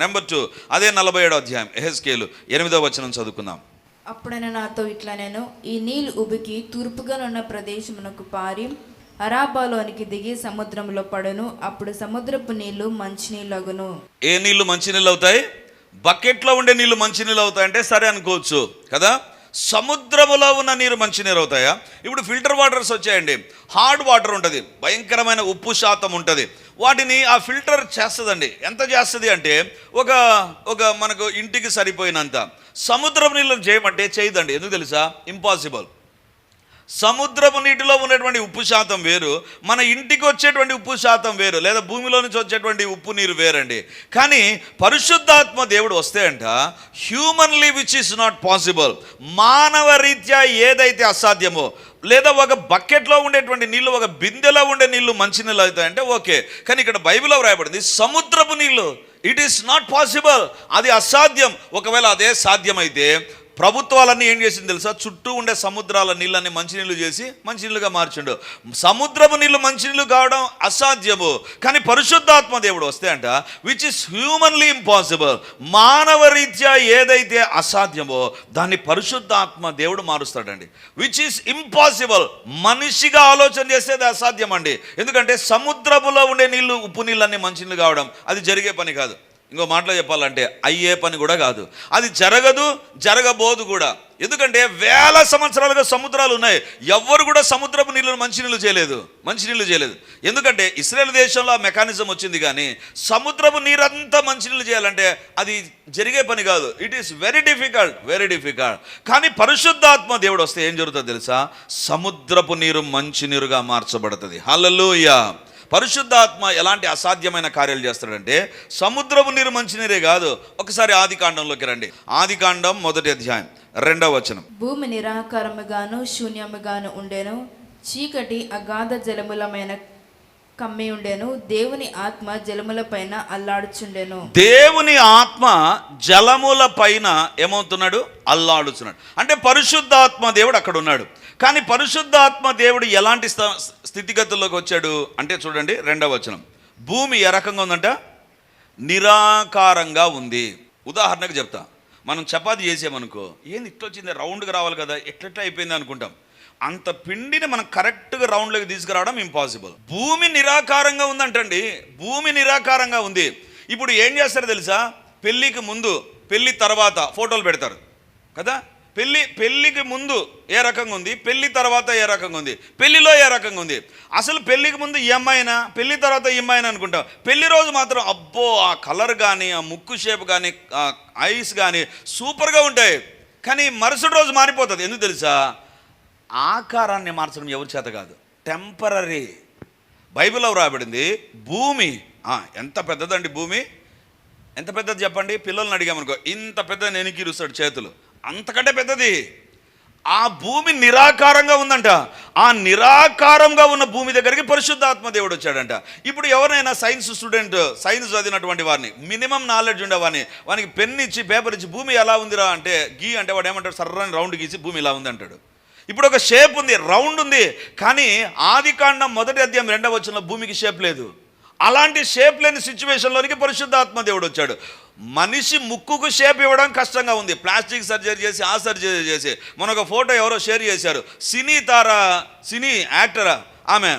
Number two అదే నలభై ఏడో అధ్యాయం ఎహెస్కేలు ఎనిమిదో వచనం చదువుకుందాం. అప్పుడైన నాతో ఇట్లా నేను ఈ నీళ్ళు ఉబికి తూర్పుగానున్న ప్రదేశమునకు పారి అరాబాలోనికి దిగి సముద్రంలో పడును అప్పుడు సముద్రపు నీళ్ళు మంచినీళ్ళగును. ఏ నీళ్ళు మంచినీళ్ళు అవుతాయి? బకెట్లో ఉండే నీళ్ళు మంచినీళ్ళు అవుతాయంటే సరే అనుకోవచ్చు కదా? సముద్రములో ఉన్న నీరు మంచినీరు అవుతాయా? ఇప్పుడు ఫిల్టర్ వాటర్స్ వచ్చాయండి. హార్డ్ వాటర్ ఉంటుంది భయంకరమైన ఉప్పు శాతం ఉంటుంది. వాటిని ఆ ఫిల్టర్ చేస్తుందండి. ఎంత చేస్తుంది అంటే ఒక ఒక మనకు ఇంటికి సరిపోయినంత. సముద్రం నీళ్ళని చేయమంటే చేయదండి. ఎందుకు తెలుసా? ఇంపాసిబుల్ సముద్రపు నీటిలో ఉన్నటువంటి ఉప్పు శాతం వేరు మన ఇంటికి వచ్చేటువంటి ఉప్పు శాతం వేరు లేదా భూమిలో నుంచి వచ్చేటువంటి ఉప్పు నీరు వేరండి. కానీ పరిశుద్ధాత్మ దేవుడు వస్తే అంట humanly which is not possible మానవ రీత్యా ఏదైతే అసాధ్యమో లేదా ఒక బకెట్లో ఉండేటువంటి నీళ్ళు ఒక బిందెలో ఉండే నీళ్ళు మంచి నీళ్ళు అవుతాయంటే ఓకే. కానీ ఇక్కడ బైబిల్లో వ్రాయబడింది సముద్రపు నీళ్ళు ఇట్ ఈస్ నాట్ పాసిబుల్ అది అసాధ్యం ఒకవేళ అదే సాధ్యమైతే ప్రభుత్వాలన్నీ ఏం చేసింది తెలుసా? చుట్టూ ఉండే సముద్రాల నీళ్ళని మంచినీళ్ళు చేసి మంచినీళ్ళుగా మార్చిండు. సముద్రపు నీళ్ళు మంచినీళ్ళు కావడం అసాధ్యము. కానీ పరిశుద్ధాత్మ దేవుడు వస్తే అంట విచ్ ఇస్ హ్యూమన్లీ ఇంపాసిబుల్ మానవ రీత్యా ఏదైతే అసాధ్యమో దాన్ని పరిశుద్ధాత్మ దేవుడు మారుస్తాడండి. విచ్ ఇస్ ఇంపాసిబుల్ మనిషిగా ఆలోచన చేసేది అసాధ్యం అండి ఎందుకంటే సముద్రపులో ఉండే నీళ్ళు ఉప్పు నీళ్ళన్నీ మంచినీళ్ళు కావడం అది జరిగే పని కాదు. ఇంకో మాటలో చెప్పాలంటే అయ్యే పని కూడా కాదు. అది జరగదు జరగబోదు కూడా. ఎందుకంటే వేల సంవత్సరాలుగా సముద్రాలు ఉన్నాయి. ఎవ్వరు కూడా సముద్రపు నీళ్ళను మంచినీళ్ళు చేయలేదు. మంచినీళ్ళు చేయలేదు. ఎందుకంటే ఇస్రాయేల్ దేశంలో ఆ మెకానిజం వచ్చింది కానీ సముద్రపు నీరంతా మంచినీళ్ళు చేయాలంటే అది జరిగే పని కాదు. It is very difficult very difficult కానీ పరిశుద్ధాత్మ దేవుడు వస్తే ఏం జరుగుతుందో తెలుసా? సముద్రపు నీరు మంచినీరుగా మార్చబడుతుంది. హలలుయా పరిశుద్ధాత్మ ఎలాంటి అసాధ్యమైన కార్యాలు చేస్తాడంటే సముద్రపు నీరు మంచినీరే కాదు. ఒకసారి ఆది కాండంలోకి రండి. ఆది కాండం మొదటి అధ్యాయం రెండవ వచనం. భూమి నిరాకారముగాను శూన్యముగాను ఉండెను. చీకటి అగాధ జలములమైన కమ్మి ఉండెను. దేవుని ఆత్మ జలములపైన అల్లాడుచుండెను. దేవుని ఆత్మ జలముల పైన ఏమవుతున్నాడు? అల్లాడుతున్నాడు అంటే పరిశుద్ధాత్మ దేవుడు అక్కడ ఉన్నాడు. కానీ పరిశుద్ధాత్మ దేవుడు ఎలాంటి స్థితిగతుల్లోకి వచ్చాడు అంటే చూడండి రెండవ వచనం. భూమి ఏ రకంగా ఉందంట? నిరాకారంగా ఉంది. ఉదాహరణకు చెప్తా. మనం చపాతి చేసామనుకో ఏంది ఇట్లా వచ్చింది? రౌండ్గా రావాలి కదా ఎట్లెట్లా అయిపోయింది అనుకుంటాం. అంత పిండిని మనం కరెక్ట్గా రౌండ్లోకి తీసుకురావడం ఇంపాసిబుల్ భూమి నిరాకారంగా ఉందంటండి. భూమి నిరాకారంగా ఉంది. ఇప్పుడు ఏం చేస్తారు తెలుసా? పెళ్ళికి ముందు పెళ్ళి తర్వాత ఫోటోలు పెడతారు. కదా? పెళ్ళి పెళ్ళికి ముందు ఏ రకంగా ఉంది? పెళ్ళి తర్వాత ఏ రకంగా ఉంది? పెళ్ళిలో ఏ రకంగా ఉంది? అసలు పెళ్ళికి ముందు ఈ అమ్మాయినా? పెళ్ళి తర్వాత ఈ అమ్మాయినా అనుకుంటాం. పెళ్ళి రోజు మాత్రం అబ్బో ఆ కలర్ కానీ ఆ ముక్కు షేప్ కానీ ఆ ఐస్ కానీ సూపర్గా ఉంటాయి. కానీ మరుసటి రోజు మారిపోతుంది. ఎందుకు తెలుసా? ఆకారాన్ని మార్చడం ఎవరి చేత కాదు. టెంపరీ బైబిల్లో రాబడింది భూమి. ఎంత పెద్దదండి భూమి? ఎంత పెద్దది చెప్పండి? పిల్లల్ని అడిగామనుకో ఇంత పెద్ద నెనికిరుస్తాడు చేతులు. అంతకంటే పెద్దది. ఆ భూమి నిరాకారంగా ఉందంట. ఆ నిరాకారంగా ఉన్న భూమి దగ్గరికి పరిశుద్ధాత్మ దేవుడు వచ్చాడంట. ఇప్పుడు ఎవరైనా సైన్స్ స్టూడెంట్ సైన్స్ చదివినటువంటి వారిని మినిమం నాలెడ్జ్ ఉండే వాడిని వానికి పెన్ ఇచ్చి పేపర్ ఇచ్చి భూమి ఎలా ఉందిరా అంటే గీ అంటే వాడు ఏమంటాడు సర్రని రౌండ్ గీసి భూమి ఇలా ఉంది అంటాడు. ఇప్పుడు ఒక షేప్ ఉంది రౌండ్ ఉంది కానీ ఆది కాండం మొదటి అధ్యాయం రెండవ వచ్చిన భూమికి షేప్ లేదు. అలాంటి షేప్ లేని సిచ్యువేషన్లోనికి పరిశుద్ధాత్మ దేవుడు వచ్చాడు. మనిషి ముక్కుకు షేప్ ఇవ్వడం కష్టంగా ఉంది. ప్లాస్టిక్ సర్జరీ చేసి ఆ సర్జరీ చేసి. మన ఒక ఫోటో ఎవరో షేర్ చేశారు. సినీ తార సినీ యాక్టరా ఆమె.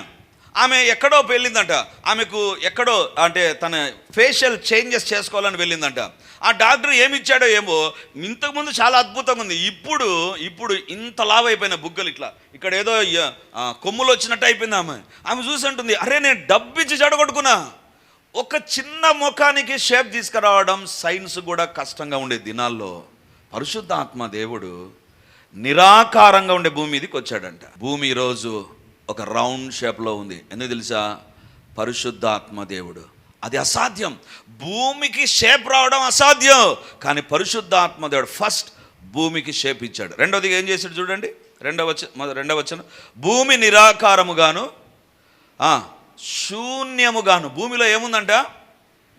ఆమె ఎక్కడో వెళ్ళిందంట. ఆమెకు ఎక్కడో అంటే తన ఫేషియల్ చేంజెస్ చేసుకోవాలని వెళ్ళిందంట. ఆ డాక్టర్ ఏమి ఇచ్చాడో ఏమో ఇంతకుముందు చాలా అద్భుతంగా ఉంది. ఇప్పుడు ఇప్పుడు ఇంత లావ్ అయిపోయిన బుగ్గలు ఇట్లా. ఇక్కడ ఏదో కొమ్ములు వచ్చినట్టు అయిపోయింది ఆమె. ఆమె చూసి అంటుంది అరే నేను డబ్బు ఇచ్చి చెడగొట్టుకున్నా ఒక చిన్న ముఖానికి షేప్ తీసుకురావడం సైన్స్ కూడా కష్టంగా ఉండే దినాల్లో పరిశుద్ధాత్మ దేవుడు నిరాకారంగా ఉండే భూమి మీదకి వచ్చాడంట. భూమి ఈరోజు ఒక రౌండ్ షేప్లో ఉంది. ఎందుకు తెలుసా? పరిశుద్ధాత్మ దేవుడు. అది అసాధ్యం. భూమికి షేప్ రావడం అసాధ్యం. కానీ పరిశుద్ధాత్మ దేవుడు ఫస్ట్ భూమికి షేప్ ఇచ్చాడు. రెండవది ఏం చేశాడు చూడండి. రెండవ వచ్చ రెండవ వచ్చిన భూమి నిరాకారముగాను శూన్యముగాను. భూమిలో ఏముందంట?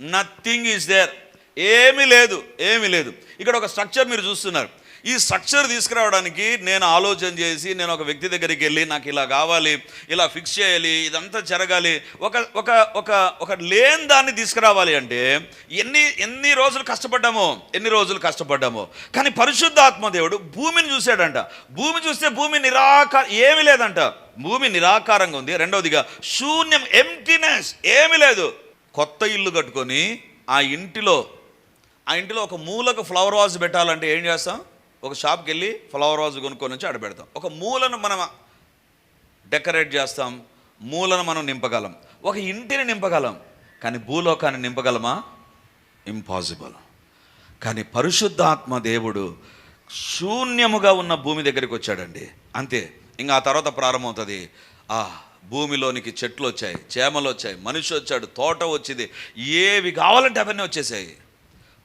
నథింగ్ ఈజ్ దేర్ ఏమీ లేదు ఏమీ లేదు. ఇక్కడ ఒక స్ట్రక్చర్ మీరు చూస్తున్నారు. ఈ స్ట్రక్చర్ తీసుకురావడానికి నేను ఆలోచన చేసి నేను ఒక వ్యక్తి దగ్గరికి వెళ్ళి నాకు ఇలా కావాలి ఇలా ఫిక్స్ చేయాలి ఇదంతా జరగాలి. ఒక ఒక ఒక ఒక లేని దాన్ని తీసుకురావాలి అంటే ఎన్ని ఎన్ని రోజులు కష్టపడ్డామో ఎన్ని రోజులు కష్టపడ్డామో. కానీ పరిశుద్ధాత్మ దేవుడు భూమిని చూశాడంట. భూమి చూస్తే భూమి నిరాక ఏమీ లేదంట. భూమి నిరాకారంగా ఉంది. రెండవదిగా శూన్యం ఎంటీనెస్ ఏమీ లేదు. కొత్త ఇల్లు కట్టుకొని ఆ ఇంటిలో ఆ ఇంటిలో ఒక మూలకు ఫ్లవర్ వాజ్ పెట్టాలంటే ఏం చేస్తాం? ఒక షాప్కి వెళ్ళి ఫ్లవర్ వాజ్ కొనుక్కొని వచ్చి ఆడ పెడతాం. ఒక మూలను మనం డెకరేట్ చేస్తాం. మూలను మనం నింపగలం. ఒక ఇంటిని నింపగలం. కానీ భూలోకాన్ని నింపగలమా? ఇంపాసిబుల్ కానీ పరిశుద్ధాత్మ దేవుడు శూన్యముగా ఉన్న భూమి దగ్గరికి వచ్చాడండి. అంతే. ఇంకా ఆ తర్వాత ప్రారంభమవుతుంది. ఆ భూమిలోనికి చెట్లు వచ్చాయి చేమలు వచ్చాయి మనిషి వచ్చాడు తోట వచ్చింది ఏవి కావాలంటే అవన్నీ వచ్చేసాయి.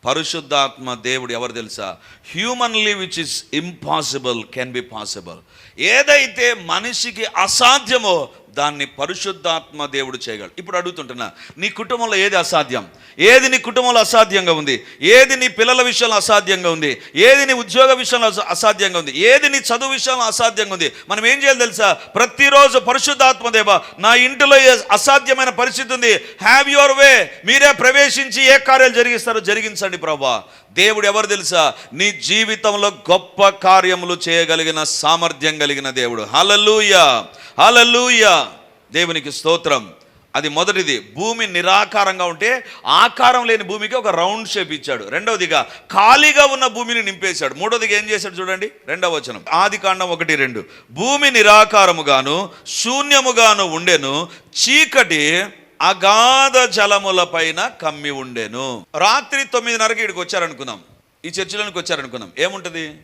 పరిశుద్ధాత్మ దేవుడు ఎవరు తెలుసా? Humanly which is impossible can be possible. ఏదైతే మనిషికి అసాధ్యమో దాన్ని పరిశుద్ధాత్మ దేవుడు చేయగలడు. ఇప్పుడు అడుగుతుంటున్నా నీ కుటుంబంలో ఏది అసాధ్యం? ఏది నీ కుటుంబంలో అసాధ్యంగా ఉంది? ఏది నీ పిల్లల విషయంలో అసాధ్యంగా ఉంది? ఏది నీ ఉద్యోగ విషయంలో అసాధ్యంగా ఉంది? ఏది నీ చదువు విషయంలో అసాధ్యంగా ఉంది? మనం ఏం చేయాలి తెలుసా? ప్రతిరోజు పరిశుద్ధాత్మ దేవ నా ఇంటిలో ఏ అసాధ్యమైన పరిస్థితి ఉంది? హ్యావ్ యువర్ వే మీరే ప్రవేశించి ఏ కార్యాలు జరిగిస్తారో జరిగించండి ప్రభా. దేవుడు ఎవరు తెలుసా? నీ జీవితంలో గొప్ప కార్యములు చేయగలిగిన సామర్థ్యం కలిగిన దేవుడు. హలలుయ హలలుయ దేవునికి స్తోత్రం. అది మొదటిది. భూమి నిరాకారంగా ఉంటే ఆకారం లేని భూమికి ఒక రౌండ్ షేప్ ఇచ్చాడు. రెండవదిగా ఖాళీగా ఉన్న భూమిని నింపేశాడు. మూడవదిగా ఏం చేశాడు చూడండి. రెండవ వచనం. ఆది కాండం ఒకటి రెండు. భూమి నిరాకారముగాను శూన్యముగాను ఉండెను చీకటి అగాధ జలముల పైన కమ్మి ఉండెను. రాత్రి తొమ్మిదిన్నరకి ఇక్కడికి వచ్చారనుకుందాం. ఈ చర్చిలోనికి వచ్చారనుకుందాం. ఏముంటుంది?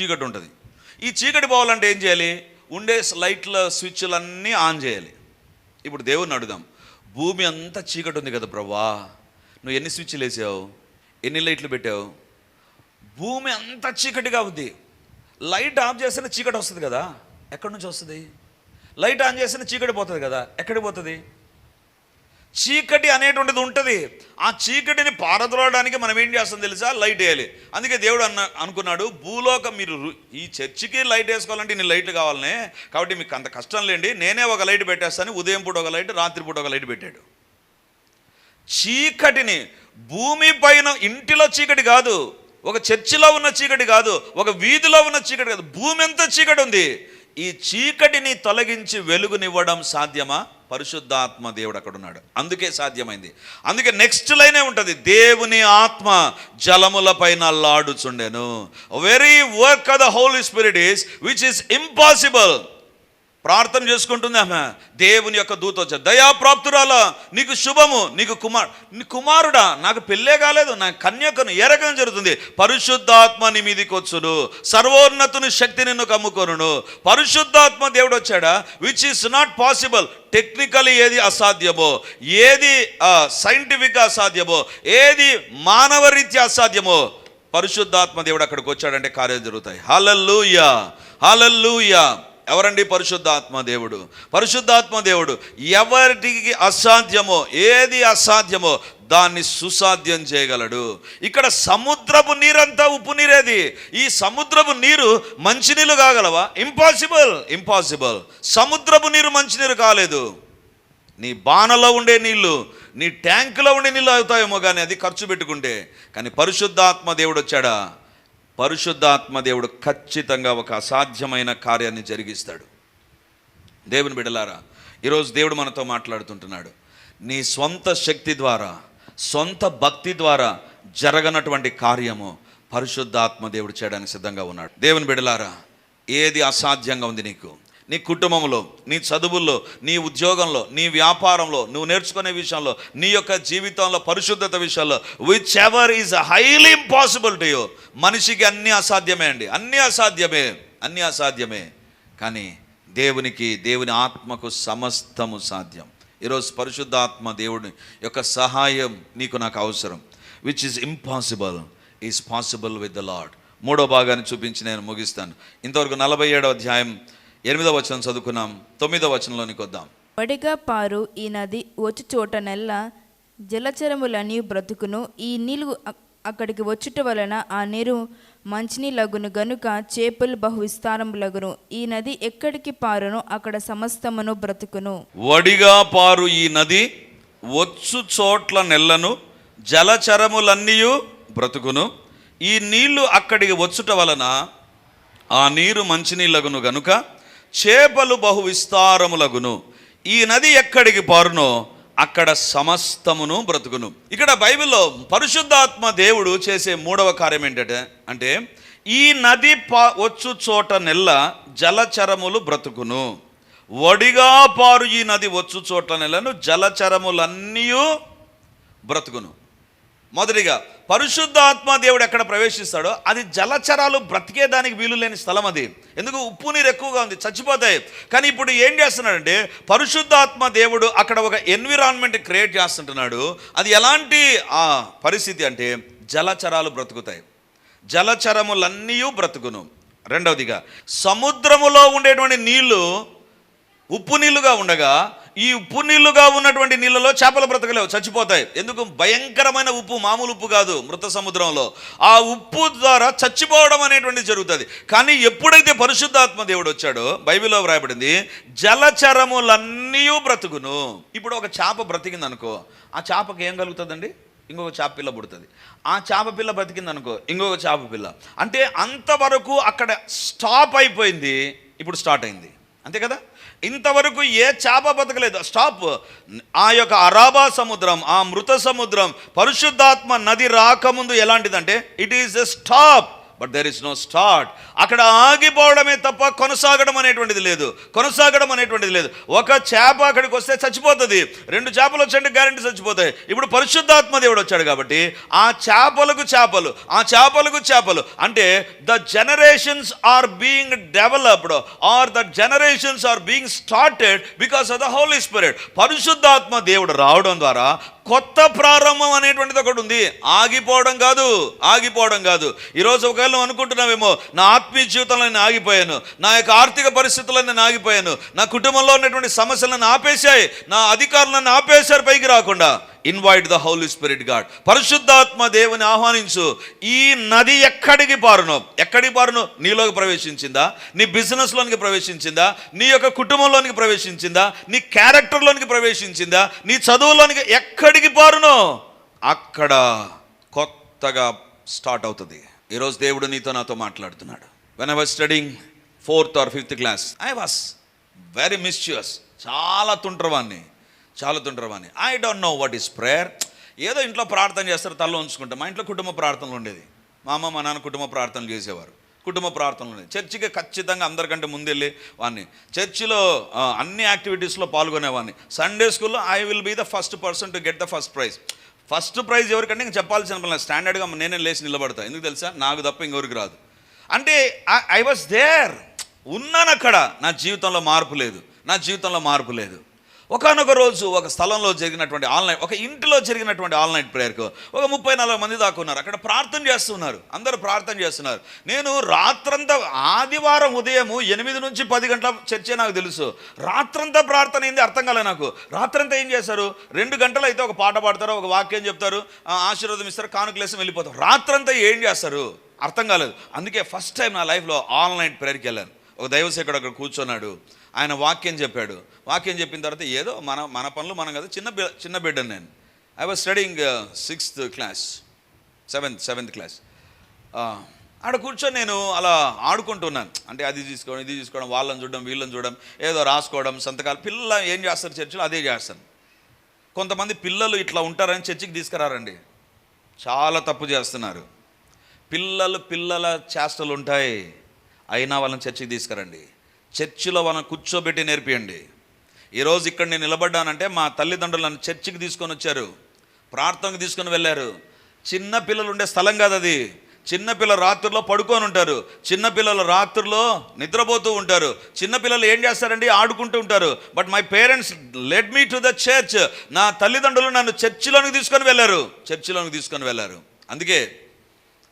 చీకటి ఉంటుంది. ఈ చీకటి పోవాలంటే ఏం చేయాలి? ఉండే లైట్ల స్విచ్లన్నీ ఆన్ చేయాలి. ఇప్పుడు దేవుణ్ణి అడుగుదాం. భూమి అంతా చీకటి ఉంది కదా ప్రభా నువ్వు ఎన్ని స్విచ్లు వేసావు? ఎన్ని లైట్లు పెట్టావు? భూమి అంతా చీకటిగా ఉంది. లైట్ ఆఫ్ చేస్తేనే చీకటి వస్తుంది కదా. ఎక్కడి నుంచి వస్తుంది? లైట్ ఆన్ చేస్తేనే చీకటి పోతుంది కదా. ఎక్కడికి పోతుంది? చీకటి అనేటువంటిది ఉంటుంది. ఆ చీకటిని పారద్రోలడానికి మనం ఏం చేస్తాం తెలుసా? లైట్ వేయాలి. అందుకే దేవుడు అన్న అనుకున్నాడు భూలోకం మీరు ఈ చర్చికి లైట్ వేసుకోవాలంటే ఇన్ని లైట్లు కావాలనే. కాబట్టి మీకు అంత కష్టం లేండి. నేనే ఒక లైట్ పెట్టేస్తాను. ఉదయం పూట ఒక లైట్ రాత్రి పూట ఒక లైట్ పెట్టాడు. చీకటిని భూమి పైన ఇంటిలో చీకటి కాదు. ఒక చర్చిలో ఉన్న చీకటి కాదు. ఒక వీధిలో ఉన్న చీకటి కాదు. భూమి ఎంత చీకటి ఉంది. ఈ చీకటిని తొలగించి వెలుగునివ్వడం సాధ్యమా? పరిశుద్ధాత్మ దేవుడు అక్కడ ఉన్నాడు. అందుకే సాధ్యమైంది. అందుకే నెక్స్ట్ లైనే ఉంటుంది. దేవుని ఆత్మ జలముల పైన అల్లాడుచుండెను very work of the holy spirit is which is impossible ప్రార్థన చేసుకుంటుంది ఆమె. దేవుని యొక్క దూత వచ్చారు దయాప్రాప్తురాలా నీకు శుభము నీకు కుమార్ నీ కుమారుడా నాకు పెళ్ళే కాలేదు నా కన్యకను ఎరగం జరుగుతుంది. పరిశుద్ధాత్మ నీ మీదికి వచ్చును. సర్వోన్నతుని శక్తి నిన్ను కమ్ముకొను పరిశుద్ధాత్మ దేవుడు వచ్చాడా? Which is not possible technically ఏది అసాధ్యమో ఏది సైంటిఫిక్గా అసాధ్యమో ఏది మానవరీత్యా అసాధ్యమో పరిశుద్ధాత్మ దేవుడు అక్కడికి వచ్చాడంటే కార్యాలు జరుగుతాయి. హలల్లుయా హలల్లుయా ఎవరండి పరిశుద్ధాత్మ దేవుడు? పరిశుద్ధాత్మ దేవుడు ఎవరికి అసాధ్యమో ఏది అసాధ్యమో దాన్ని సుసాధ్యం చేయగలడు. ఇక్కడ సముద్రపు నీరంతా ఉప్పు నీరేది. ఈ సముద్రపు నీరు మంచినీళ్ళు కాగలవా? ఇంపాసిబుల్ ఇంపాసిబుల్ సముద్రపు నీరు మంచినీరు కాలేదు. నీ బాణలో ఉండే నీళ్ళు నీ ట్యాంకులో ఉండే నీళ్ళు అవుతాయేమో కానీ అది ఖర్చు పెట్టుకుంటే. కానీ పరిశుద్ధాత్మ దేవుడు వచ్చాడా? పరిశుద్ధాత్మ దేవుడు ఖచ్చితంగా ఒక అసాధ్యమైన కార్యాన్ని జరిగిస్తాడు. దేవుని బిడలారా ఈరోజు దేవుడు మనతో మాట్లాడుతుంటున్నాడు. నీ సొంత శక్తి ద్వారా సొంత భక్తి ద్వారా జరగనటువంటి కార్యము పరిశుద్ధాత్మ దేవుడు చేయడానికి సిద్ధంగా ఉన్నాడు. దేవుని బిడలారా ఏది అసాధ్యంగా ఉంది నీకు? నీ కుటుంబంలో నీ చదువుల్లో నీ ఉద్యోగంలో నీ వ్యాపారంలో నువ్వు నేర్చుకునే విషయంలో నీ యొక్క జీవితంలో పరిశుద్ధత విషయంలో which ever is highly impossible to you మనిషికి అన్నీ అసాధ్యమే అండి. అన్నీ అసాధ్యమే అన్నీ అసాధ్యమే. కానీ దేవునికి దేవుని ఆత్మకు సమస్తము సాధ్యం. ఈరోజు పరిశుద్ధాత్మ దేవుని యొక్క సహాయం నీకు నాకు అవసరం. Which is impossible is possible with the Lord మూడో భాగాన్ని చూపించి నేను ముగిస్తాను. ఇంతవరకు నలభై ఏడో అధ్యాయం ఎనిమిదవ వచనం చదువుకున్నాం. తొమ్మిదవ వచనంలోనికి వద్దాం. వడిగా పారు ఈ నది వచ్చి చోటనెల్లా జలచరములని బ్రతుకును. ఈ నీళ్ళు అక్కడికి వచ్చుట వలన ఆ నీరు మంచినీలగును గనుక చేపలు బహు విస్తారములగును ఈ నది ఎక్కడికి పారును అక్కడ సమస్తమును బ్రతుకును. వడిగా పారు ఈ నది వచ్చు చోట్ల నెల్లను జలచరములన్నీయు బ్రతుకును. ఈ నీళ్ళు అక్కడికి వచ్చుట వలన ఆ నీరు మంచినీళ్ళగును గనుక చేపలు బహు విస్తారములగును ఈ నది ఎక్కడికి పారునో అక్కడ సమస్తమును బ్రతుకును. ఇక్కడ బైబిల్లో పరిశుద్ధాత్మ దేవుడు చేసే మూడవ కార్యం ఏంటంటే అంటే ఈ నది పా వచ్చు చోట నెల్ల జలచరములు బ్రతుకును. వడిగా పారు ఈ నది వచ్చు చోట నెలను జలచరములన్నీ బ్రతుకును. మొదటిగా పరిశుద్ధాత్మ దేవుడు ఎక్కడ ప్రవేశిస్తాడో అది జలచరాలు బ్రతికేదానికి వీలు లేని స్థలం అది. ఎందుకు? ఉప్పు నీరు ఎక్కువగా ఉంది చచ్చిపోతాయి. కానీ ఇప్పుడు ఏం చేస్తున్నాడంటే పరిశుద్ధాత్మ దేవుడు అక్కడ ఒక ఎన్విరాన్మెంట్ క్రియేట్ చేస్తుంటున్నాడు. అది ఎలాంటి ఆ పరిస్థితి అంటే జలచరాలు బ్రతుకుతాయి. జలచరములన్నీ బ్రతుకును. రెండవదిగా సముద్రములో ఉండేటువంటి నీళ్ళు ఉప్పు నీళ్ళుగా ఉండగా ఈ ఉప్పు నీళ్ళుగా ఉన్నటువంటి నీళ్ళలో చేపలు బ్రతకలేవు చచ్చిపోతాయి. ఎందుకు? భయంకరమైన ఉప్పు మామూలు ఉప్పు కాదు మృత సముద్రంలో. ఆ ఉప్పు ద్వారా చచ్చిపోవడం అనేటువంటి జరుగుతుంది. కానీ ఎప్పుడైతే పరిశుద్ధాత్మ దేవుడు వచ్చాడో బైబిల్లో వ్రాయబడింది జలచరములన్నీ బ్రతుకును. ఇప్పుడు ఒక చేప బ్రతికింది అనుకో ఆ చేపకి ఏం కలుగుతుందండి? ఇంకొక చేప పిల్ల పుడుతుంది. ఆ చేప పిల్ల బ్రతికింది అనుకో ఇంకొక చేప పిల్ల. అంటే అంతవరకు అక్కడ స్టాప్ అయిపోయింది ఇప్పుడు స్టార్ట్ అయింది. అంతే కదా? ఇంతవరకు ఏ చేప బతకలేదు. స్టాప్ ఆ యొక్క అరాబా సముద్రం ఆ మృత సముద్రం పరిశుద్ధాత్మ నది రాకముందు ఎలాంటిదంటే it is a stop but there is no start అక్కడ ఆగిపోవడమే తప్ప కొనసాగడం అనేటువంటిది లేదు. కొనసాగడం అనేటువంటిది లేదు. ఒక చేప అక్కడికి వస్తే చచ్చిపోతుంది. రెండు చేపలు వచ్చంటే గ్యారంటీ చచ్చిపోతాయి. ఇప్పుడు పరిశుద్ధాత్మ దేవుడు వచ్చాడు కాబట్టి ఆ చేపలకు చేపలు ఆ చేపలకు చేపలు. అంటే the generations are being developed are the generations are being started because of the holy spirit పరిశుద్ధాత్మ దేవుడు రావడం ద్వారా కొత్త ప్రారంభం అనేటువంటిది ఒకటి ఉంది. ఆగిపోవడం కాదు ఆగిపోవడం కాదు. ఈరోజు ఒకవేళ నువ్వు అనుకుంటున్నావేమో నా ఆత్మీయ జీవితంలో నేను ఆగిపోయాను నా యొక్క ఆర్థిక పరిస్థితుల్లో నేను ఆగిపోయాను నా కుటుంబంలో ఉన్నటువంటి సమస్యలు ఆపేశాయి నా అధికారులను ఆపేశారు పైకి రాకుండా. Invite the holy spirit God పరిశుద్ధాత్మ దేవుని ఆహ్వానించు. ఈ నది ఎక్కడికి పారునో? ఎక్కడికి పారునో? నీలోకి ప్రవేశించిందా? నీ బిజినెస్లోనికి ప్రవేశించిందా? నీ యొక్క కుటుంబంలోనికి ప్రవేశించిందా? నీ క్యారెక్టర్లోనికి ప్రవేశించిందా? నీ చదువులోనికి ఎక్కడికి పారునో? అక్కడ కొత్తగా స్టార్ట్ అవుతుంది. ఈరోజు దేవుడు నీతో నాతో మాట్లాడుతున్నాడు. When I was studying fourth or fifth class I was very mischievous చాలా తుంటరవాన్ని చాలా తుంటరవాన్ని I don't know what is prayer ఏదో ఇంట్లో ప్రార్థన చేస్తారు తల్లో ఉంచుకుంటాం మా ఇంట్లో కుటుంబ ప్రార్థనలు ఉండేది. మా అమ్మ మా నాన్న కుటుంబ ప్రార్థనలు చేసేవారు. కుటుంబ ప్రార్థనలు ఉండేది. చర్చికి ఖచ్చితంగా అందరికంటే ముందెళ్ళి వాడిని చర్చిలో అన్ని యాక్టివిటీస్లో పాల్గొనేవాడిని సండే స్కూల్లో I will be the first person to get the first prize first prize ఎవరికంటే ఇంకా చెప్పాల్సిన పని స్టాండర్డ్గా నేనే లేచి నిలబడతా. ఎందుకు తెలుసా? నాకు తప్ప ఇంకెవరికి రాదు. అంటే ఐ వాజ్ దేర్ ఉన్నాను అక్కడ నా జీవితంలో మార్పు లేదు. నా జీవితంలో మార్పు లేదు. ఒకనొక రోజు ఒక స్థలంలో జరిగినటువంటి ఆన్లైన్ ఒక ఇంటిలో జరిగినటువంటి ఆన్లైన్ ప్రేయర్కు ఒక ముప్పై నలభై మంది దాకా ఉన్నారు. అక్కడ ప్రార్థన చేస్తున్నారు. అందరూ ప్రార్థన చేస్తున్నారు. నేను రాత్రంతా ఆదివారం ఉదయము ఎనిమిది నుంచి పది గంటల చర్చే నాకు తెలుసు. రాత్రంతా ప్రార్థన అయింది అర్థం కాలే నాకు. రాత్రంతా ఏం చేశారు? రెండు గంటలు అయితే ఒక పాట పాడతారు ఒక వాక్యం చెప్తారు ఆశీర్వాదం ఇస్తారు కానుకలేసం వెళ్ళిపోతారు. రాత్రంతా ఏం చేస్తారు అర్థం కాలేదు. అందుకే ఫస్ట్ టైం నా లైఫ్లో ఆన్లైన్ ప్రేయర్కి వెళ్ళాను. ఒక దైవసేకుడు అక్కడ కూర్చున్నాడు. ఆయన వాక్యం చెప్పాడు. వాక్యం చెప్పిన తర్వాత ఏదో మన మన పనులు మనం కదా చిన్న చిన్న బిడ్డను నేను. I was studying sixth class seventh seventh class ఆడ కూర్చొని నేను అలా ఆడుకుంటున్నాను. అంటే అది తీసుకోవడం ఇది తీసుకోవడం వాళ్ళని చూడడం వీళ్ళని చూడడం ఏదో రాసుకోవడం సంతకాలు. పిల్లలు ఏం చేస్తారు చర్చిలో? అదే చేస్తాను కొంతమంది పిల్లలు ఇట్లా ఉంటారని చర్చికి తీసుకురారండి. చాలా తప్పు చేస్తున్నారు. పిల్లలు పిల్లల చేష్టలు ఉంటాయి. అయినా వాళ్ళని చర్చికి తీసుకురండి. చర్చిలో వాళ్ళని కూర్చోబెట్టి నేర్పియండి. ఈరోజు ఇక్కడ నేను నిలబడ్డానంటే మా తల్లిదండ్రులు నన్ను చర్చికి తీసుకొని వచ్చారు. ప్రార్థనకు తీసుకొని వెళ్ళారు. చిన్న పిల్లలు ఉండే స్థలం కాదు అది. చిన్నపిల్లలు రాత్రుల్లో పడుకొని ఉంటారు. చిన్నపిల్లలు రాత్రుల్లో నిద్రపోతూ ఉంటారు. చిన్నపిల్లలు ఏం చేస్తారండి? ఆడుకుంటూ ఉంటారు. But my parents led me to the church నా తల్లిదండ్రులు నన్ను చర్చిలోనికి తీసుకొని వెళ్ళారు. చర్చిలోనికి తీసుకొని వెళ్ళారు. అందుకే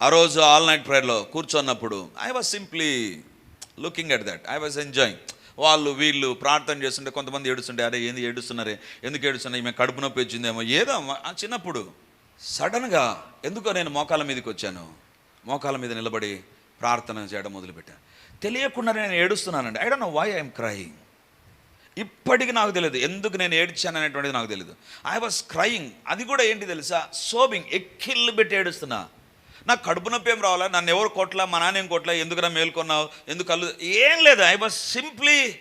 ఆ రోజు ఆల్ నైట్ ప్రేయర్లో కూర్చున్నప్పుడు I was simply looking at that I was enjoying వాళ్ళు వీళ్ళు ప్రార్థన చేస్తుంటే కొంతమంది ఏడుస్తుంటే అరే ఏంది ఏడుస్తున్నారే? ఎందుకు ఏడుస్తున్నా ఈమె కడుపు నొప్పి వచ్చిందేమో. ఏదో చిన్నప్పుడు సడన్గా ఎందుకో నేను మోకాల మీదకి వచ్చాను. మోకాల మీద నిలబడి ప్రార్థన చేయడం మొదలుపెట్టాను తెలియకుండా నేను ఏడుస్తున్నానండి. I don't know why I'm crying. ఇప్పటికి నాకు తెలియదు ఎందుకు నేను ఏడ్చాను అనేటువంటిది నాకు తెలియదు ఐ వాస్ క్రయింగ్. అది కూడా ఏంటి తెలుసా? సోబింగ్. ఎక్కిళ్ళు పెట్టి ఏడుస్తున్నా. నాకు కడుపు నొప్పి ఏం రావాలా? నన్ను ఎవరు కొట్లా మా నాన్న ఏం కొట్లా ఎందుకురా మేల్కొన్నావు ఎందుకు కళ్ళు ఏం లేదు. I was simply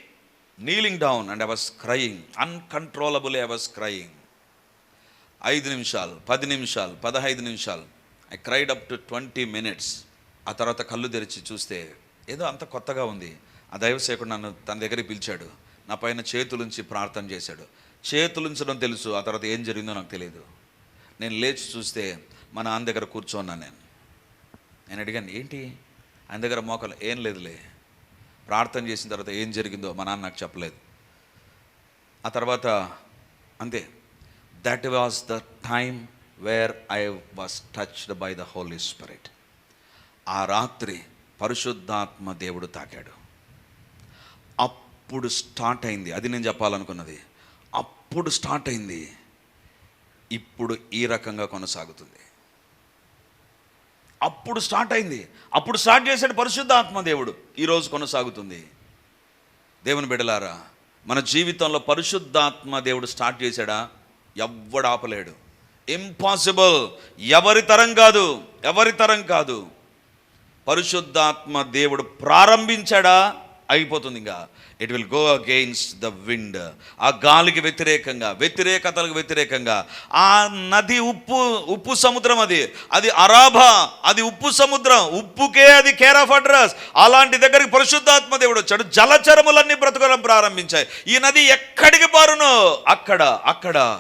kneeling down and I was crying uncontrollable I was crying ఐదు నిమిషాలు పది నిమిషాలు పదహైదు నిమిషాలు. I cried up to twenty minutes ఆ తర్వాత కళ్ళు తెరిచి చూస్తే ఏదో అంత కొత్తగా ఉంది. ఆ దైవసేకుడు నన్ను తన దగ్గరికి పిలిచాడు. నా పైన చేతులుంచి ప్రార్థన చేశాడు. చేతులుంచడం తెలుసు. ఆ తర్వాత ఏం జరిగిందో నాకు తెలియదు నేను లేచి చూస్తే మా నాన్న దగ్గర కూర్చోన్నాను నేను. నేను అడిగాను ఏంటి? ఆయన దగ్గర మోకలు ఏం లేదులే. ప్రార్థన చేసిన తర్వాత ఏం జరిగిందో మా నాన్న నాకు చెప్పలేదు. ఆ తర్వాత అంతే. That was the time where I was touched by the holy spirit ఆ రాత్రి పరిశుద్ధాత్మ దేవుడు తాకాడు. అప్పుడు స్టార్ట్ అయింది. అది నేను చెప్పాలనుకున్నది. అప్పుడు స్టార్ట్ అయింది. ఇప్పుడు ఈ రకంగా కొనసాగుతుంది. అప్పుడు స్టార్ట్ అయింది. అప్పుడు స్టార్ట్ చేశాడు పరిశుద్ధాత్మ దేవుడు. ఈరోజు కొనసాగుతుంది. దేవుని బిడలారా మన జీవితంలో పరిశుద్ధాత్మ దేవుడు స్టార్ట్ చేశాడా? ఎవ్వడు ఆపలేడు. ఇంపాసిబుల్ ఎవరి తరం కాదు. ఎవరి తరం కాదు. పరిశుద్ధాత్మ దేవుడు ప్రారంభించాడా? అయిపోతుంది ఇంకా. It will go against the wind ఆ గాలికి వ్యతిరేకంగా వ్యతిరేకతలకు వ్యతిరేకంగా. ఆ నది ఉప్పు ఉప్పు సముద్రం అది. అది అరాభా అది ఉప్పు సముద్రం. ఉప్పుకే అది కేర్ ఆఫ్ అడ్రస్. అలాంటి దగ్గరికి పరిశుద్ధాత్మ దేవుడు వచ్చాడు. జలచరములన్నీ బ్రతకడం ప్రారంభించాయి. ఈ నది ఎక్కడికి పారునో అక్కడ అక్కడ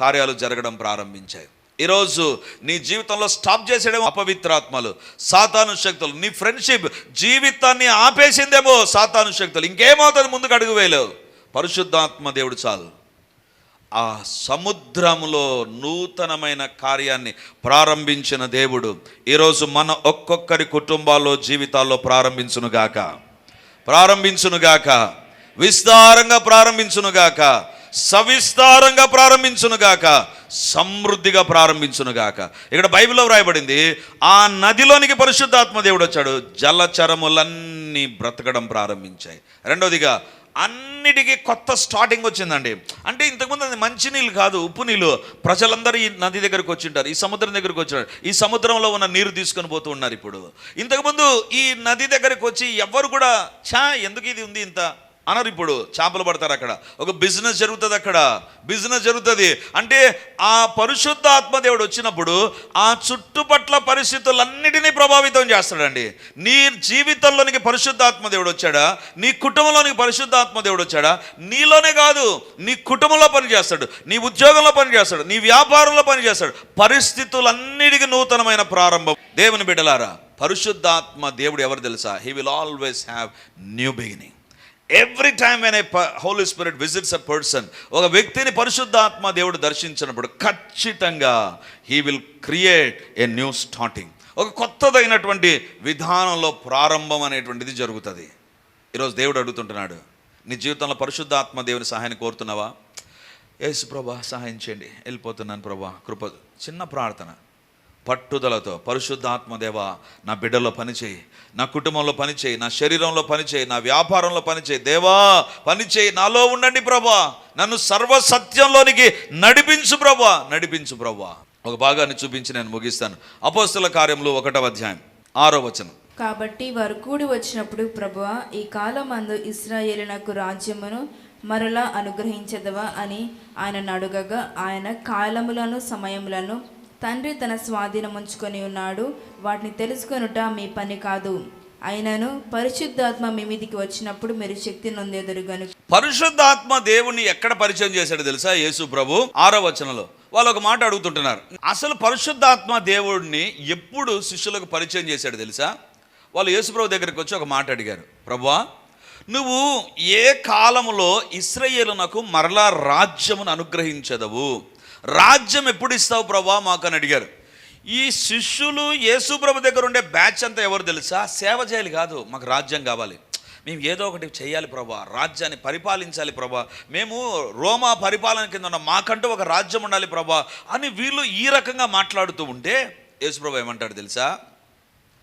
కార్యాలు జరగడం ప్రారంభించాయి. ఈరోజు నీ జీవితంలో స్టాప్ చేసేదేమో అపవిత్రాత్మలు సాతాను శక్తులు. నీ ఫ్రెండ్షిప్ జీవితాన్ని ఆపేసిందేమో సాతాను శక్తులు. ఇంకేమవుతుంది ముందుకు అడుగు వేయలేవు పరిశుద్ధాత్మ దేవుడు చాలు. ఆ సముద్రంలో నూతనమైన కార్యాన్ని ప్రారంభించిన దేవుడు ఈరోజు మన ఒక్కొక్కరి కుటుంబాల్లో జీవితాల్లో ప్రారంభించునుగాక. ప్రారంభించునుగాక. విస్తారంగా ప్రారంభించునుగాక. సవిస్తారంగా ప్రారంభించునుగాక సమృద్ధిగా ప్రారంభించునుగాక. ఇక్కడ బైబిల్లో వ్రాయబడింది ఆ నదిలోనికి పరిశుద్ధాత్మ దేవుడు వచ్చాడు. జలచరములన్నీ బ్రతకడం ప్రారంభించాయి. రెండవదిగా అన్నిటికీ కొత్త స్టార్టింగ్ వచ్చిందండి. అంటే ఇంతకుముందు అది మంచినీళ్ళు కాదు ఉప్పు నీళ్ళు. ప్రజలందరూ ఈ నది దగ్గరకు వచ్చింటారు ఈ సముద్రం దగ్గరకు వచ్చినారు ఈ సముద్రంలో ఉన్న నీరు తీసుకొని పోతూ ఉన్నారు ఇప్పుడు. ఇంతకుముందు ఈ నది దగ్గరకు వచ్చి ఎవ్వరు కూడా చా ఎందుకు ఇది ఉంది ఇంత? అనరు ఇప్పుడు చేపలు పడతారు అక్కడ. ఒక బిజినెస్ జరుగుతుంది అక్కడ. బిజినెస్ జరుగుతుంది. అంటే ఆ పరిశుద్ధ ఆత్మదేవుడు వచ్చినప్పుడు ఆ చుట్టుపట్ల పరిస్థితులన్నిటినీ ప్రభావితం చేస్తాడండి. నీ జీవితంలోనికి పరిశుద్ధ ఆత్మదేవుడు వచ్చాడా? నీ కుటుంబంలోనికి పరిశుద్ధ ఆత్మదేవుడు వచ్చాడా? నీలోనే కాదు. నీ కుటుంబంలో పని చేస్తాడు. నీ ఉద్యోగంలో పని చేస్తాడు. నీ వ్యాపారంలో పని చేస్తాడు. పరిస్థితులన్నిటికీ నూతనమైన ప్రారంభం. దేవుని బిడ్డలారా పరిశుద్ధాత్మ దేవుడు ఎవరు తెలుసా? He will always have new beginning every time when a holy spirit visits a person ఒక వ్యక్తిని పరిశుద్ధాత్మ దేవుడు దర్శించినప్పుడు ఖచ్చితంగా he will create a new starting ఒక కొత్తదైనటువంటి విధానంలో ప్రారంభం అనేటువంటిది జరుగుతుంది. ఈరోజు దేవుడు అడుగుతుంటున్నాడు నీ జీవితంలో పరిశుద్ధాత్మ దేవుని సహాయాన్ని కోరుతున్నావా? యేసు ప్రభా సహాయం చేయండి. వెళ్ళిపోతున్నాను ప్రభా కృప చిన్న ప్రార్థన. పట్టుదలతో పరిశుద్ధాత్మదేవ నా బిడ్డలో పనిచేయి నా కుటుంబంలో పనిచేయి నా శరీరంలో పనిచేయి నా వ్యాపారంలో పనిచేయి. దేవా పనిచేయి నాలో ఉండండి ప్రభా. నన్ను సర్వ సత్యంలోనికి నడిపించు ప్రభా. నడిపించు ప్రభా. ఒక భాగాన్ని చూపించి నేను ముగిస్తాను. అపోస్తుల కార్యంలో ఒకటవ అధ్యాయం ఆరో వచనం. కాబట్టి వారు కూడి వచ్చినప్పుడు ప్రభువా ఈ కాలం కాలమందు ఇస్రాయేలునకు రాజ్యమును మరలా అనుగ్రహించదవా అని ఆయన అడుగగా ఆయన కాలములను సమయములను తండ్రి తన స్వాధీనం ఉంచుకొని ఉన్నాడు. వాటిని తెలుసుకొనుట మీ పని కాదు. అయినను పరిశుద్ధాత్మ మీ మీదికి వచ్చినప్పుడు మీరు శక్తి నొందేదరు గనుక. పరిశుద్ధాత్మ దేవుణ్ణి ఎక్కడ పరిచయం చేశాడు తెలుసా? యేసు ప్రభు ఆరో వచనంలో. వాళ్ళు ఒక మాట అడుగుతుంటున్నారు. అసలు పరిశుద్ధాత్మ దేవుడిని ఎప్పుడు శిష్యులకు పరిచయం చేశాడు తెలుసా? వాళ్ళు యేసు ప్రభు దగ్గరికి వచ్చి ఒక మాట అడిగారు. ప్రభువా నువ్వు ఏ కాలములో ఇస్రయేలునకు మరలా రాజ్యమును అనుగ్రహించదవు? రాజ్యం ఎప్పుడు ఇస్తావు ప్రభా? మాకు అని అడిగారు. ఈ శిష్యులు యేసు ప్రభు దగ్గర ఉండే బ్యాచ్ అంతా ఎవరు తెలుసా? సేవ చేయాలి కాదు మాకు రాజ్యం కావాలి. మేము ఏదో ఒకటి చేయాలి ప్రభా రాజ్యాన్ని పరిపాలించాలి ప్రభా. మేము రోమా పరిపాలన కింద ఉన్న మాకంటూ ఒక రాజ్యం ఉండాలి ప్రభా అని వీళ్ళు ఈ రకంగా మాట్లాడుతూ ఉంటే యేసుప్రభు ఏమంటాడు తెలుసా?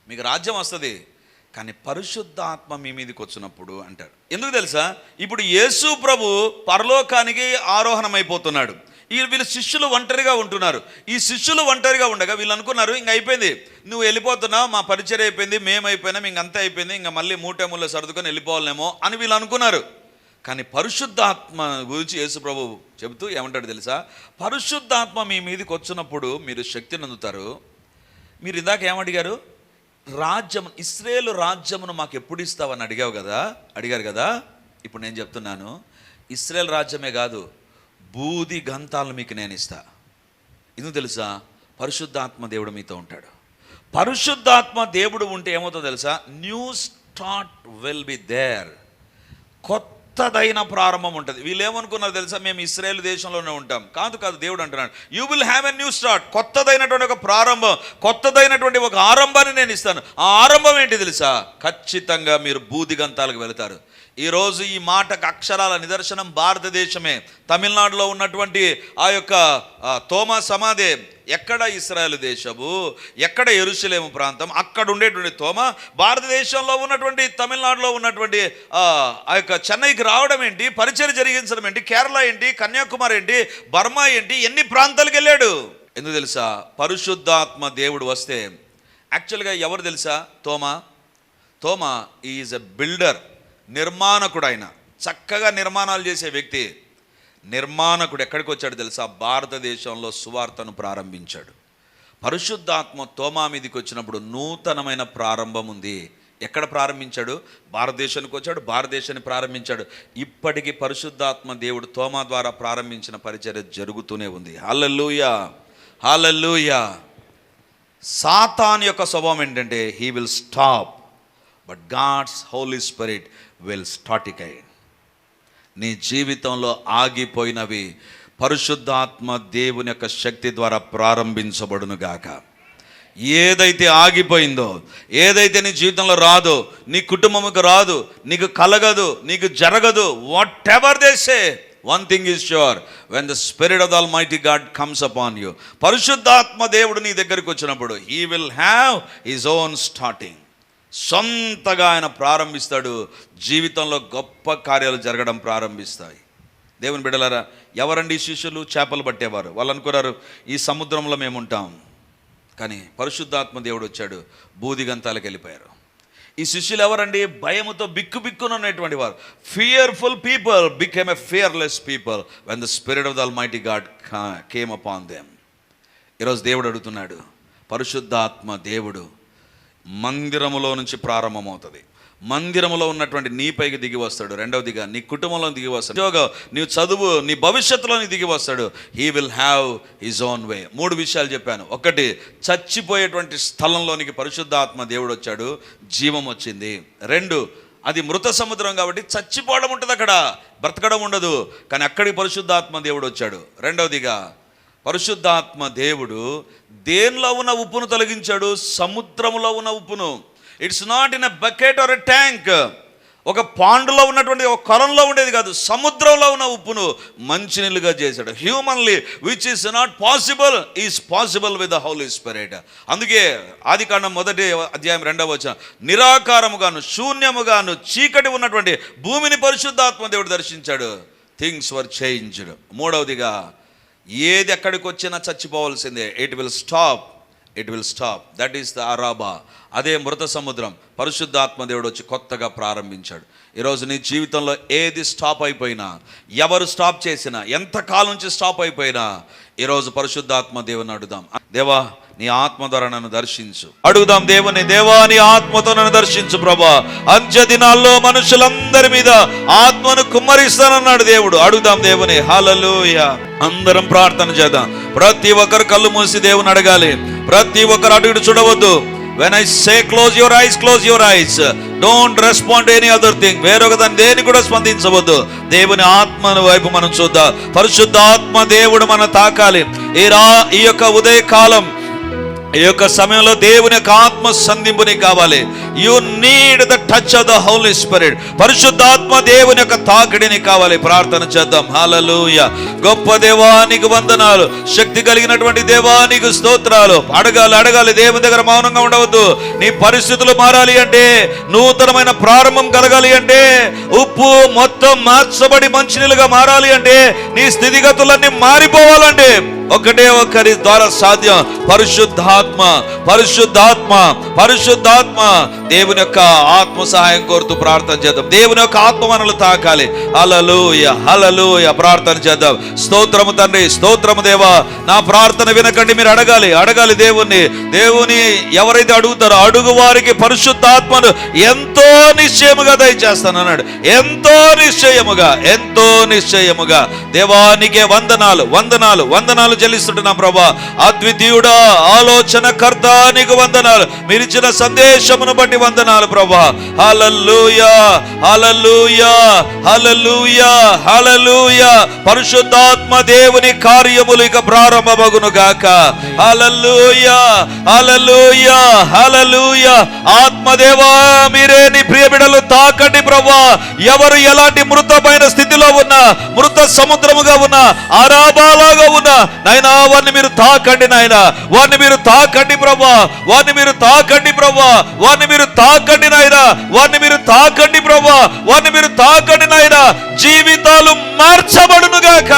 మీకు రాజ్యం వస్తుంది కానీ పరిశుద్ధాత్మ మీ మీదకి వచ్చినప్పుడు అంటాడు. ఎందుకు తెలుసా? ఇప్పుడు యేసు ప్రభు పరలోకానికి ఆరోహణమైపోతున్నాడు. అయిపోతున్నాడు ఈ వీళ్ళు శిష్యులు ఒంటరిగా ఉంటున్నారు. ఈ శిష్యులు ఒంటరిగా ఉండగా వీళ్ళు అనుకున్నారు ఇంక అయిపోయింది. నువ్వు వెళ్ళిపోతున్నావు మా పరిచయం అయిపోయింది మేము అయిపోయినాం ఇంక అంతా అయిపోయింది ఇంకా మళ్ళీ మూటెముల్లో సర్దుకొని వెళ్ళిపోవాలేమో అని వీళ్ళు అనుకున్నారు. కానీ పరిశుద్ధాత్మ గురించి యేసుప్రభు చెబుతూ ఏమంటాడు తెలుసా? పరిశుద్ధాత్మ మీ మీదకి వచ్చినప్పుడు మీరు శక్తిని అందుతారు. మీరు ఇందాక ఏమడిగారు? రాజ్యం ఇస్రేలు రాజ్యమును మాకు ఎప్పుడు ఇస్తావని అడిగావు కదా? అడిగారు కదా? ఇప్పుడు నేను చెప్తున్నాను. ఇస్రేల్ రాజ్యమే కాదు బూది గంతాలను మీకు నేను ఇస్తా. ఎందుకు తెలుసా? పరిశుద్ధాత్మ దేవుడు మీతో ఉంటాడు. పరిశుద్ధాత్మ దేవుడు ఉంటే ఏమవుతుందో తెలుసా? New start will be there. కొత్తదైన ప్రారంభం ఉంటుంది. వీళ్ళు ఏమనుకున్నారు తెలుసా? మేము ఇస్రాయేల్ దేశంలోనే ఉంటాం. కాదు కాదు దేవుడు అంటున్నాడు you will have a new start కొత్తదైనటువంటి ఒక ప్రారంభం కొత్తదైనటువంటి ఒక ఆరంభాన్ని నేను ఇస్తాను. ఆ ఆరంభం ఏంటి తెలుసా? ఖచ్చితంగా మీరు బూదిగంతాలకు వెళతారు. ఈరోజు ఈ మాటకు అక్షరాల నిదర్శనం భారతదేశమే. తమిళనాడులో ఉన్నటువంటి ఆ యొక్క తోమా సమాధి ఎక్కడ ఇస్రాయల్ దేశము? ఎక్కడ ఎరుసలేము ప్రాంతం? అక్కడ ఉండేటువంటి తోమ భారతదేశంలో ఉన్నటువంటి తమిళనాడులో ఉన్నటువంటి ఆ ఆ యొక్క చెన్నైకి రావడం ఏంటి? పరిచయం జరిగించడం ఏంటి? కేరళ ఏంటి? కన్యాకుమారి ఏంటి? బర్మా ఏంటి? ఎన్ని ప్రాంతాలకు వెళ్ళాడు? ఎందుకు తెలుసా? పరిశుద్ధాత్మ దేవుడు వస్తే. యాక్చువల్గా ఎవరు తెలుసా? తోమా? తోమా ఈజ్ ఎ బిల్డర్. నిర్మాణకుడు ఆయన చక్కగా నిర్మాణాలు చేసే వ్యక్తి నిర్మాణకుడు ఎక్కడికి వచ్చాడు తెలుసా? భారతదేశంలో సువార్తను ప్రారంభించాడు. పరిశుద్ధాత్మ తోమా మీదకి వచ్చినప్పుడు నూతనమైన ప్రారంభం ఉంది. ఎక్కడ ప్రారంభించాడు? భారతదేశానికి వచ్చాడు భారతదేశాన్ని ప్రారంభించాడు. ఇప్పటికీ పరిశుద్ధాత్మ దేవుడు తోమా ద్వారా ప్రారంభించిన పరిచర్య జరుగుతూనే ఉంది. హాలల్లుయా! హాలల్లుయా! సాతాన్ యొక్క స్వభావం ఏంటంటే he will stop but God's holy spirit will start again నీ జీవితంలో ఆగిపోయినవి పరిశుద్ధాత్మ దేవుని యొక్క శక్తి ద్వారా ప్రారంభించబడును గాక ఏదైతే ఆగిపోయిందో ఏదైతే నీ జీవితంలో రాదో నీ కుటుంబముకు రాదు నీకు కలగదు నీకు జరగదు what ever does one thing is sure when the spirit of almighty God comes upon you పరిశుద్ధాత్మ దేవుడు నీ దగ్గరికి వచ్చినప్పుడు he will have his own starting సొంతగా ఆయన ప్రారంభిస్తాడు. జీవితంలో గొప్ప కార్యాలు జరగడం ప్రారంభిస్తాయి. దేవుని బిడ్డలారా ఎవరండి ఈ శిష్యులు? చేపలు పట్టేవారు. వాళ్ళు అనుకున్నారు ఈ సముద్రంలో మేము ఉంటాం. కానీ పరిశుద్ధాత్మ దేవుడు వచ్చాడు. బూదిగంతాలకు వెళ్ళిపోయారు. ఈ శిష్యులు ఎవరండి? భయముతో బిక్కు బిక్కును ఉన్నటువంటి వారు. Fearful people became a fearless people when the spirit of the mighty God came upon them ఈరోజు దేవుడు అడుగుతున్నాడు పరిశుద్ధాత్మ దేవుడు మందిరములో నుంచి ప్రారంభమవుతుంది. మందిరములో ఉన్నటువంటి నీపైకి దిగి వస్తాడు. రెండవదిగా నీ కుటుంబంలో దిగి వస్తాడు. ఉద్యోగం నీ చదువు నీ భవిష్యత్తులోని దిగి వస్తాడు. He will have his own way మూడు విషయాలు చెప్పాను. ఒకటి చచ్చిపోయేటువంటి స్థలంలోనికి పరిశుద్ధాత్మ దేవుడు వచ్చాడు. జీవం వచ్చింది. రెండు అది మృత సముద్రం కాబట్టి చచ్చిపోవడం ఉంటుంది అక్కడ. బ్రతకడం ఉండదు. కానీ అక్కడికి పరిశుద్ధాత్మ దేవుడు వచ్చాడు. రెండవదిగా పరిశుద్ధాత్మ దేవుడు దేనిలో ఉన్న ఉప్పును తొలగించాడు? సముద్రంలో ఉన్న ఉప్పును. It's not in a bucket or a tank ఒక పాండులో ఉన్నటువంటి ఒక కొలంలో ఉండేది కాదు. సముద్రంలో ఉన్న ఉప్పును మంచినీళ్ళుగా చేశాడు. Humanly which is not possible is possible with the holy spirit అందుకే ఆది కాండం మొదటి అధ్యాయం రెండవ వచ్చిన నిరాకారముగాను శూన్యముగాను చీకటి ఉన్నటువంటి భూమిని పరిశుద్ధాత్మ దేవుడు దర్శించాడు. థింగ్స్ వర్ చేంజ్డ్ మూడవదిగా ఏది ఎక్కడికి వచ్చినా చచ్చిపోవాల్సిందే. It will stop it will stop that is the Arabah అదే మృత సముద్రం. పరిశుద్ధాత్మ దేవుడు వచ్చి కొత్తగా ప్రారంభించాడు. ఈరోజు నీ జీవితంలో ఏది స్టాప్ అయిపోయినా ఎవరు స్టాప్ చేసినా ఎంత కాలం నుంచి స్టాప్ అయిపోయినా ఈరోజు పరిశుద్ధాత్మ దేవుని అడుగుదాం. దేవా నీ ఆత్మ ద్వారా నన్ను దర్శించు. అడుగుదాం దేవుని దేవా నీ ఆత్మతో నన్ను దర్శించు ప్రభా. అంత్య దినాల్లో మనుషులందరి మీద ఆత్మను కుమ్మరిస్తానన్నాడు దేవుడు. అడుగుదాం దేవుని హల్లెలూయ. అందరం ప్రార్థన చేద్దాం. ప్రతి ఒక్కరు కళ్ళు మూసి దేవుని అడగాలి. ప్రతి ఒక్కరు అడుగుడు చూడవద్దు. When I say close your eyes close your eyes don't respond any other thing వేరొక దాన్ని దేని కూడా స్పందించవద్దు. దేవుని ఆత్మను వైపు మనం చూద్దాం. పరిశుద్ధ ఆత్మ దేవుడు మనం తాకాలి. ఈ రా ఈ యొక్క ఉదయకాలం ఈ యొక్క సమయంలో దేవుని యొక్క ఆత్మ సంధింపు నీకు కావాలి. You need the touch of the holy spirit పరిశుద్ధాత్మ దేవుని యొక్క తాకిడి నీకు కావాలి. ప్రార్థన చేద్దాం. హాలలుయ గొప్ప దేవానికి వందనాలు. శక్తి కలిగినటువంటి దేవానికి స్తోత్రాలు. అడగాలి అడగాలి. దేవుని దగ్గర మౌనంగా ఉండవద్దు. నీ పరిస్థితులు మారాలి అంటే నూతనమైన ప్రారంభం కలగాలి అంటే ఉప్పు మొత్తం మార్చబడి మంచినీళ్ళుగా మారాలి అంటే నీ స్థితిగతులన్నీ మారిపోవాలంటే ఒకటే ఒకరి ద్వారా సాధ్యం. పరిశుద్ధాత్మ పరిశుద్ధాత్మ పరిశుద్ధాత్మ. దేవుని యొక్క ఆత్మ సహాయం కోరుతూ ప్రార్థన చేద్దాం. దేవుని యొక్క ఆత్మ మనలు తాకాలి. హలలుయ హలలుయ ప్రార్థన చేద్దాం. స్తోత్రము తండ్రి స్తోత్రము దేవా. నా ప్రార్థన వినకండి మీరు అడగాలి. అడగాలి దేవుణ్ణి. దేవుని ఎవరైతే అడుగుతారో అడుగు వారికి పరిశుద్ధాత్మను ఎంతో నిశ్చయముగా దయచేస్తాను అన్నాడు. ఎంతో నిశ్చయముగా ఎంతో నిశ్చయముగా. దేవానికే వందనాలు వందనాలు వందనాలు చెల్లిస్తుంటున్నాం ప్రభా. అద్వితీయుడా ఆలోచన కర్త నీకు వందనాలు. మీరు ఇచ్చిన సందేశమును బట్టి వందనాలు ప్రభా. హలలుయా హలలుయా హలలుయా హలలుయా పరిశుద్ధాత్మ దేవుని కార్యములు ఇక ప్రారంభమగును గాక. హలలుయా హలలుయా హలలుయా ఆత్మదేవా మీరే నీ ప్రియ బిడలు తాకండి ప్రభా. ఎవరు ఎలాంటి మృతమైన స్థితిలో ఉన్నా మృత సముద్రముగా ఉన్నా ఆరాబాలాగా ఉన్నా నాయనా వారిని మీరు తాకండి నాయన. వారిని మీరు తాకండి ప్రభా. వారిని మీరు తాకండి ప్రభా. వారిని మీరు తాకండి నాయన. వారిని మీరు తాకండి ప్రభా. వారిని మీరు తాకండి నాయన. జీవితాలు మార్చబడును గాక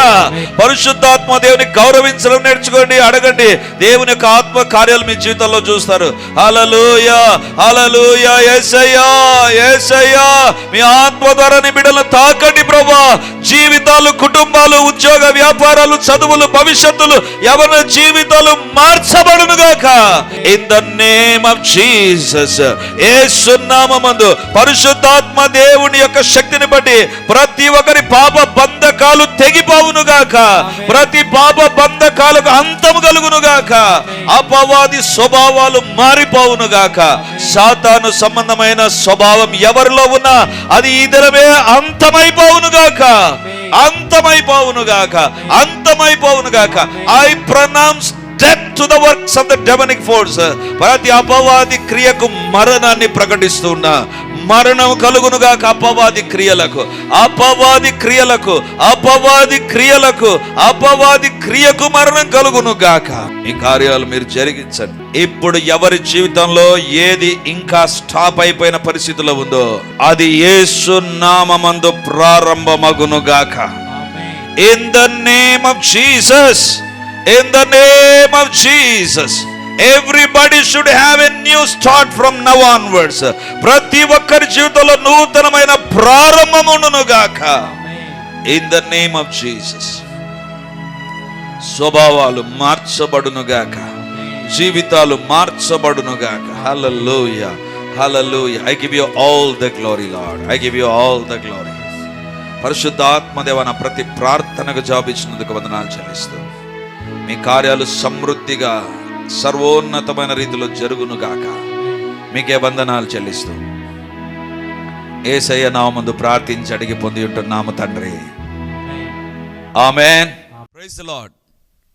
పరిశుద్ధాత్మ దేవుని గౌరవించడం నేర్చుకోండి అడగండి. దేవుని యొక్క ఆత్మ కార్యాలు మీ జీవితంలో చూస్తారు. హలలుయ హలలుయ యేసయ్యా యేసయ్యా మీ ఆత్మ ద్వారా నీ తాకండి ప్రభా. జీవితాలు కుటుంబాలు ఉద్యోగ వ్యాపారాలు చదువులు భవిష్యత్తులు ఎవరి జీవితాలు మార్చబడును గాక in the name of Jesus యేసునామమందు పరిశుద్ధాత్మ దేవుని యొక్క శక్తిని బట్టి ప్రతి ఒక్కరి పాప బంధకాలు తెగిపోవును గాక ప్రతి పాప బంధకాలకు అంతము కలుగును గాక అపవాది స్వభావాలు మారిపోవును గాక సాతాను సంబంధమైన స్వభావం ఎవరిలో ఉన్నా అది ఇతరమే అంతమైపోవును అంతమైపోవునుగాక అంతమైపోవును గాక అంతమైపోవును గాక I pronounce death to the works of the demonic force ప్రతి అపవాది క్రియకు మరణాన్ని ప్రకటిస్తున్నా మరణం కలుగునుగాక అపవాది క్రియలకు. అపవాది క్రియలకు అపవాది క్రియలకు అపవాది క్రియకు మరణం కలుగును గాక. ఈ కార్యాలు మీరు జరిగించండి. ఇప్పుడు ఎవరి జీవితంలో ఏది ఇంకా స్టాప్ అయిపోయిన పరిస్థితిలో ఉందో అది యేసు నామందు ప్రారంభమగును గాక. In the name of Jesus in the name of Jesus everybody should have a new start from now onwards ప్రతి ఒక్కరి జీవితంలో నూతనమైన ప్రారంభమును గాక. In the name of Jesus స్వభావాలు మార్చబడును గాక జీవితాలు మార్చబడును గాక hallelujah hallelujah I give you all the glory lord I give you all the glory పరిశుద్ధాత్మదేవ నా ప్రతి ప్రార్థనకు జవాబిచ్చినందుకు వందనాలు చెల్లిస్తూ మీ కార్యాలు సమృద్ధిగా సర్వోన్నతమైన రీతిలో జరుగును గాక మీకే వందనాలు చెల్లిస్తూ ఏసయ్య నామందు ప్రార్థించి అడిగి పొంది ఉంటున్నాము తండ్రి. Amen praise lord